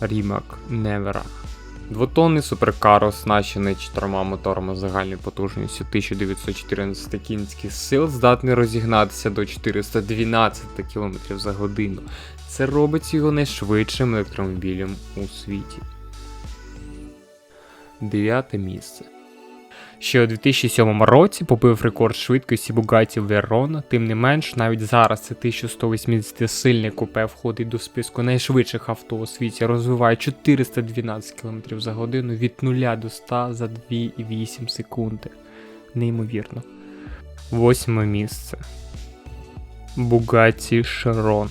Рімак Невера. Двотонний суперкар, оснащений чотирма моторами загальною потужністю 1914 кінських сил, здатний розігнатися до 412 км за годину. Це робить його найшвидшим електромобілем у світі. Дев'яте місце. Ще у 2007 році побив рекорд швидкості Bugatti Veyron, тим не менш, навіть зараз це 1180 сильне купе входить до списку найшвидших авто у світі, розвиває 412 км за годину від 0 до 100 за 2,8 секунди. Неймовірно. Восьме місце. Bugatti Chiron.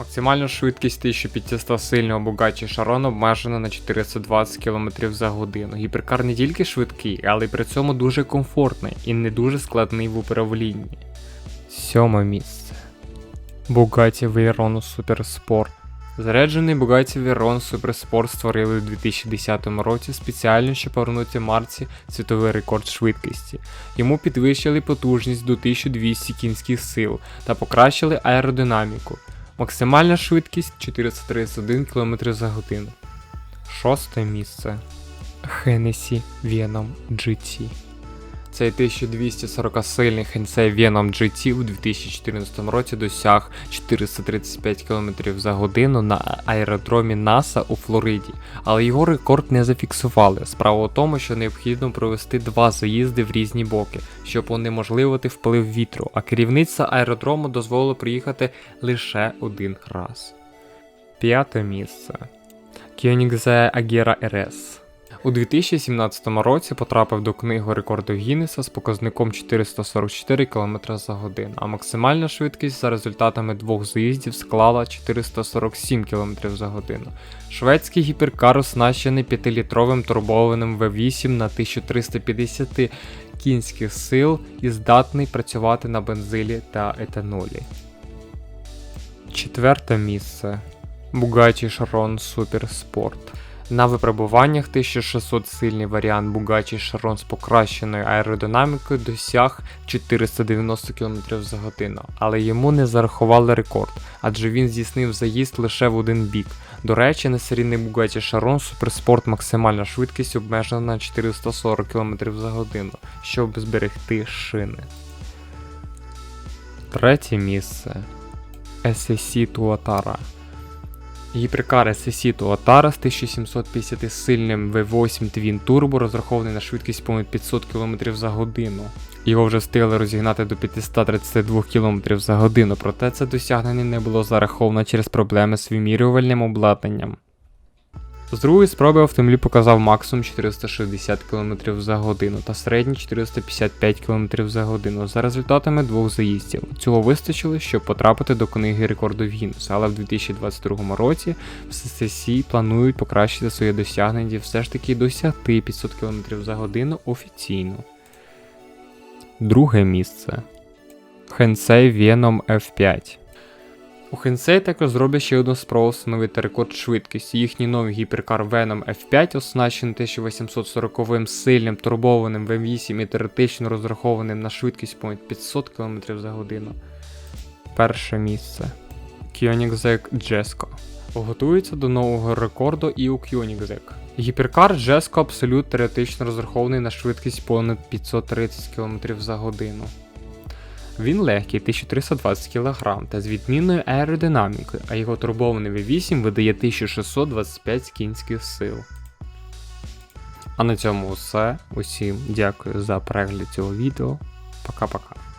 Максимальна швидкість 1500 сильного Bugatti Chiron обмежена на 420 км за годину. Гіперкар не тільки швидкий, але й при цьому дуже комфортний і не дуже складний в управлінні. Сьоме місце. Bugatti Veyron Sport. Заряджений Bugatti Veyron Sport створили у 2010 році спеціально, щоб повернути марці світовий рекорд швидкості. Йому підвищили потужність до 1200 кінських сил та покращили аеродинаміку. Максимальна швидкість 431 км за годину. Шосте місце. Hennessy Venom GT. Цей 1240 сильний Hennessy Venom GT у 2014 році досяг 435 км за годину на аеродромі НАСА у Флориді, але його рекорд не зафіксували. Справа у тому, що необхідно провести два заїзди в різні боки, щоб унеможливити вплив вітру, а керівництво аеродрому дозволило приїхати лише один раз. П'яте місце. Koenigsegg Agera RS. У 2017 році потрапив до книги рекордів Гіннеса з показником 444 км за годину, а максимальна швидкість за результатами двох заїздів склала 447 км за годину. Шведський гіперкар оснащений 5-літровим турбованим V8 на 1350 кінських сил і здатний працювати на бензилі та етанолі. Четверте місце. Bugatti Chiron Super Sport. На випробуваннях 1600 сильний варіант Bugatti Chiron з покращеною аеродинамікою досяг 490 км за годину, але йому не зарахували рекорд, адже він здійснив заїзд лише в один бік. До речі, на серійний Bugatti Chiron Supersport максимальна швидкість обмежена на 440 км за годину, щоб зберегти шини. Третє місце. SSC Tuatara. Гіперкар SSC Отара з 1750 сильним V8 Twin Turbo розрахований на швидкість понад 500 км за годину. Його вже встигли розігнати до 532 км за годину, проте це досягнення не було зараховано через проблеми з вимірювальним обладнанням. З другої спроби автомобіль показав максимум 460 км за годину та середній 455 км за годину за результатами двох заїздів. Цього вистачило, щоб потрапити до книги рекордів Гіннеса, але в 2022 році в СССР планують покращити своє досягнення все ж таки досягти 500 км за годину офіційно. Друге місце. Hensei Venom F5. У Hensei також зроблять ще одну спробу встановити рекорд швидкості. Їхній новий гіперкар Venom F5 оснащений 1840 сильним турбованим V8 і теоретично розрахованим на швидкість понад 500 км за годину. Перше місце. Koenigsegg Jesko. Готується до нового рекорду і у Koenigsegg. Гіперкар Jesko Absolute теоретично розрахований на швидкість понад 530 км за годину. Він легкий 1320 кг та з відмінною аеродинамікою, а його турбований V8 видає 1625 кінських сил. А на цьому все. Усім дякую за перегляд цього відео. Пока-пока.